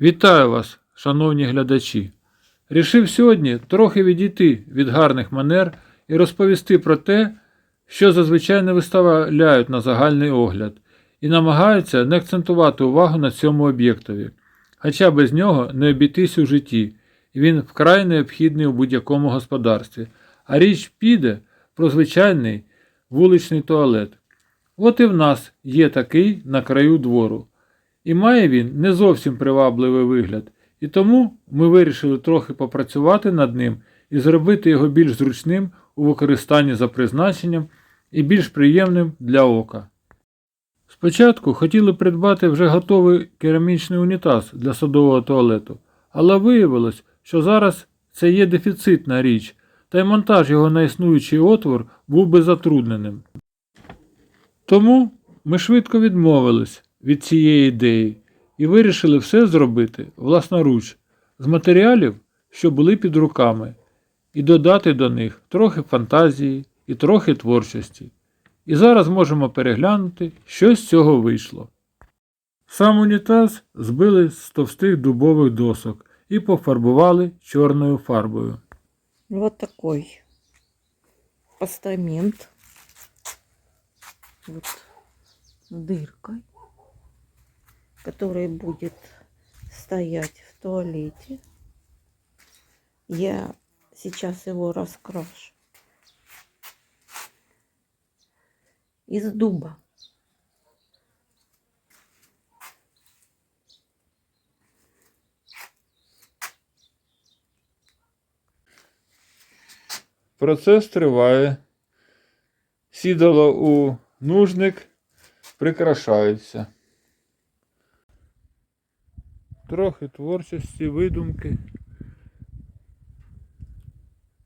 Вітаю вас, шановні глядачі. Рішив сьогодні трохи відійти від гарних манер і розповісти про те, що зазвичай не виставляють на загальний огляд, і намагаються не акцентувати увагу на цьому об'єктові, хоча без нього не обійтись у житті, і він вкрай необхідний у будь-якому господарстві. А річ піде про звичайний вуличний туалет. От і в нас є такий на краю двору. І має він не зовсім привабливий вигляд, і тому ми вирішили трохи попрацювати над ним і зробити його більш зручним у використанні за призначенням і більш приємним для ока. Спочатку хотіли придбати вже готовий керамічний унітаз для садового туалету, але виявилось, що зараз це є дефіцитна річ, та й монтаж його на існуючий отвор був би затрудненим. Тому ми швидко відмовились від цієї ідеї і вирішили все зробити власноруч з матеріалів, що були під руками, і додати до них трохи фантазії і трохи творчості. І зараз можемо переглянути, що з цього вийшло. Сам унітаз збили з товстих дубових досок і пофарбували чорною фарбою. Вот такой постамент. Вот дыркой, который будет стоять в туалете. Я сейчас его раскрашу. Из дуба. Процес триває. Сідало у нужник, прикрашається. Трохи творчості, видумки,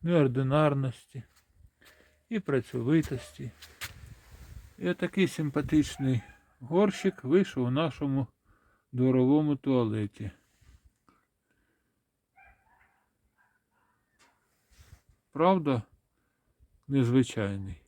неординарності і працьовитості. І такий симпатичний горщик вийшов у нашому дворовому туалеті. Правда, незвичайний.